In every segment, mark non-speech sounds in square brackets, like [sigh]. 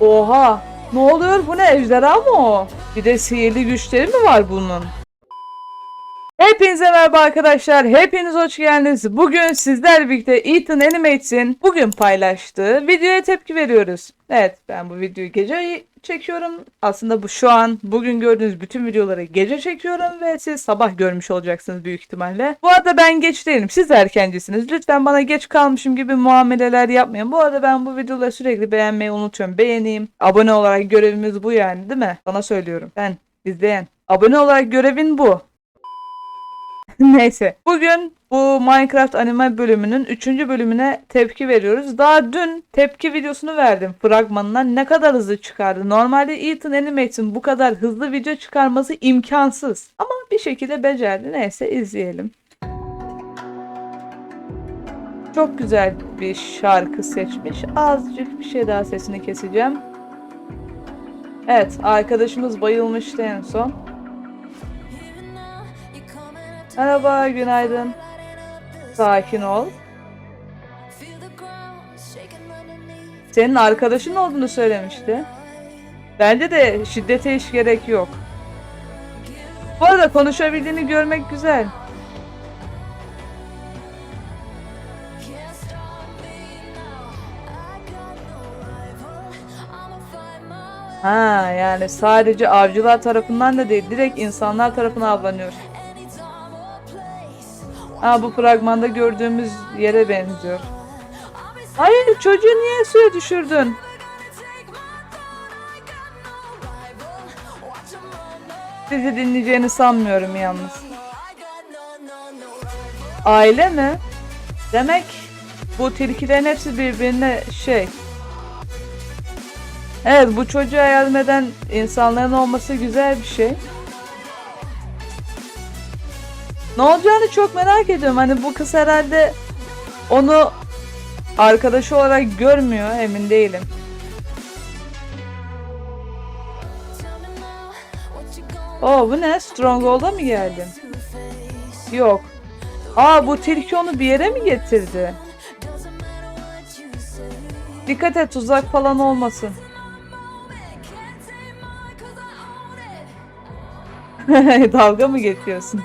Oha! Ne oluyor? Bu ne? Ejderha mı o? Bir de sihirli güçleri mi var bunun? Hepinize merhaba arkadaşlar. Hepiniz hoş geldiniz. Bugün sizlerle birlikte Ethan Animates'in bugün paylaştığı videoya tepki veriyoruz. Evet ben bu videoyu gece çekiyorum. Aslında bu şu an bugün gördüğünüz bütün videoları gece çekiyorum ve siz sabah görmüş olacaksınız büyük ihtimalle. Bu arada ben geç değilim. Siz erkencisiniz. Lütfen bana geç kalmışım gibi muameleler yapmayın. Bu arada ben bu videoları sürekli beğenmeyi unutuyorum. Beğeneyim. Abone olarak görevimiz bu yani değil mi? Sana söylüyorum. Ben izleyen. Abone olarak görevin bu. [laughs] Neyse. Bugün bu Minecraft anime bölümünün 3. bölümüne tepki veriyoruz. Daha dün tepki videosunu verdim fragmanından. Ne kadar hızlı çıkardı. Normalde Ethan Animates'in bu kadar hızlı video çıkarması imkansız. Ama bir şekilde becerdi. Neyse izleyelim. Çok güzel bir şarkı seçmiş. Azıcık bir şey daha sesini keseceğim. Evet, arkadaşımız bayılmıştı en son. Merhaba, günaydın. Sakin ol. Senin arkadaşın olduğunu söylemişti. Bence de şiddete hiç gerek yok. Bu arada konuşabildiğini görmek güzel. Ha yani sadece avcılar tarafından da değil direkt insanlar tarafına avlanıyor. Ha bu fragmanda gördüğümüz yere benziyor. Hayır çocuğu niye suya düşürdün? Bizi dinleyeceğini sanmıyorum yalnız. Aile mi? Demek bu tilkilerin hepsi birbirine şey. Evet bu çocuğa yardım eden insanların olması güzel bir şey. Ne olacağını çok merak ediyorum. Hani bu kız herhalde onu arkadaşı olarak görmüyor emin değilim. Oo bu ne? Stronghold'a mı geldin? Yok. Aa bu tilki onu bir yere mi getirdi? Dikkat et tuzak falan olmasın. [laughs] Dalga mı geçiyorsun?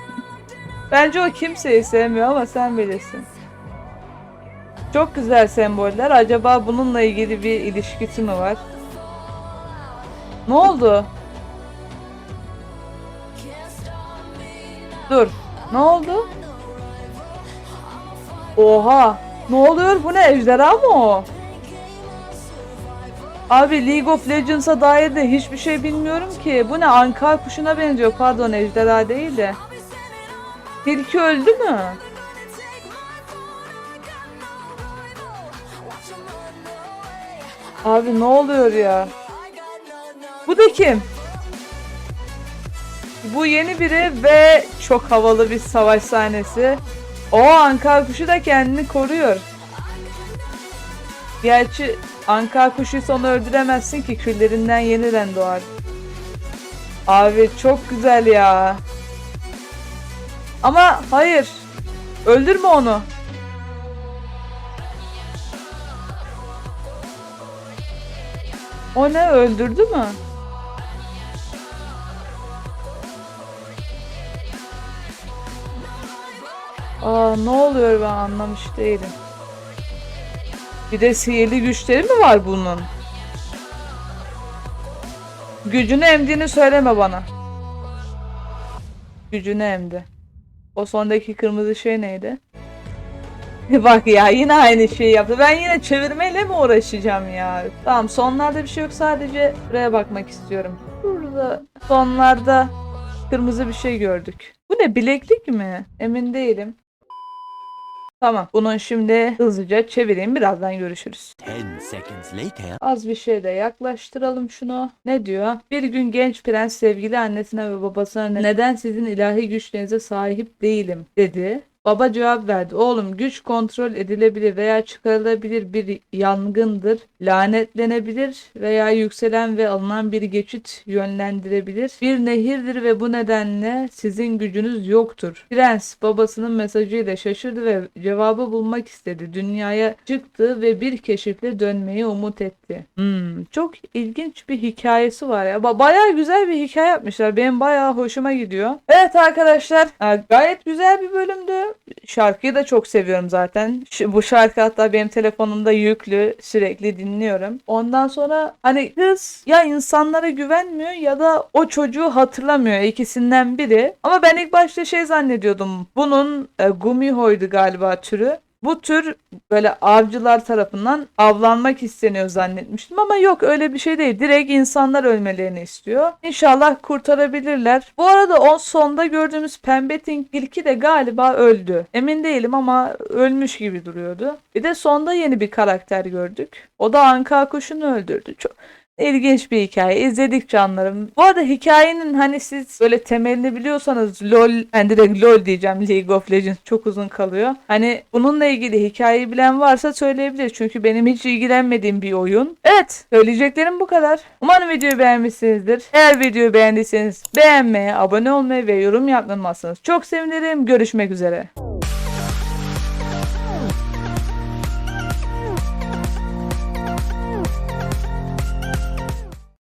Bence o kimseyi sevmiyor ama sen bilirsin. Çok güzel semboller. Acaba bununla ilgili bir ilişkisi mi var? Ne oldu? Dur. Ne oldu? Oha. Ne oluyor? Bu ne? Ejderha mı o? Abi League of Legends'a dair de hiçbir şey bilmiyorum ki. Bu ne? Ankar kuşuna benziyor. Pardon ejderha değil de. Tilki öldü mü? Abi ne oluyor ya? Bu da kim? Bu yeni biri ve çok havalı bir savaş sahnesi. O Ankar kuşu da kendini koruyor. Gerçi Ankar kuşuysa onu öldüremezsin ki küllerinden yeniden doğar. Abi çok güzel ya. Ama hayır. Öldürme onu. O ne öldürdü mü? Aa ne oluyor ben anlamış değilim. Bir de sihirli güçleri mi var bunun? Gücünü emdiğini söyleme bana. Gücünü emdi. O sondaki kırmızı şey neydi? [laughs] Bak ya yine aynı şeyi yaptı. Ben yine çevirmeyle mi uğraşacağım ya? Tamam sonlarda bir şey yok. Sadece buraya bakmak istiyorum. Burada sonlarda kırmızı bir şey gördük. Bu ne bileklik mi? Emin değilim. Tamam. Bunu şimdi hızlıca çevireyim. Birazdan görüşürüz. 10 seconds later. Az bir şey de yaklaştıralım şunu. Ne diyor? Bir gün genç prens sevgili annesine ve babasına neden sizin ilahi güçlerinize sahip değilim dedi. Baba cevap verdi. Oğlum güç kontrol edilebilir veya çıkarılabilir bir yangındır. Lanetlenebilir veya yükselen ve alınan bir geçit yönlendirebilir. Bir nehirdir ve bu nedenle sizin gücünüz yoktur. Prens babasının mesajıyla şaşırdı ve cevabı bulmak istedi. Dünyaya çıktı ve bir keşifle dönmeyi umut etti. Hmm, çok ilginç bir hikayesi var ya. Ba- bayağı güzel bir hikaye yapmışlar. Benim bayağı hoşuma gidiyor. Evet arkadaşlar gayet güzel bir bölümdü. Şarkıyı da çok seviyorum zaten. Şu- bu şarkı hatta benim telefonumda yüklü sürekli dinliyorum. Ondan sonra hani kız ya insanlara güvenmiyor ya da o çocuğu hatırlamıyor ikisinden biri. Ama ben ilk başta şey zannediyordum. Bunun e, Gumiho'ydu galiba türü. Bu tür böyle avcılar tarafından avlanmak isteniyor zannetmiştim ama yok öyle bir şey değil. Direkt insanlar ölmelerini istiyor. İnşallah kurtarabilirler. Bu arada o sonda gördüğümüz pembe tilki de galiba öldü. Emin değilim ama ölmüş gibi duruyordu. Bir de sonda yeni bir karakter gördük. O da Anka kuşunu öldürdü. Çok İlginç bir hikaye. İzledik canlarım. Bu arada hikayenin hani siz böyle temelini biliyorsanız LOL, ben direkt LOL diyeceğim League of Legends çok uzun kalıyor. Hani bununla ilgili hikayeyi bilen varsa söyleyebilir. Çünkü benim hiç ilgilenmediğim bir oyun. Evet söyleyeceklerim bu kadar. Umarım videoyu beğenmişsinizdir. Eğer videoyu beğendiyseniz beğenmeyi, abone olmayı ve yorum yapmayı unutmazsanız çok sevinirim. Görüşmek üzere.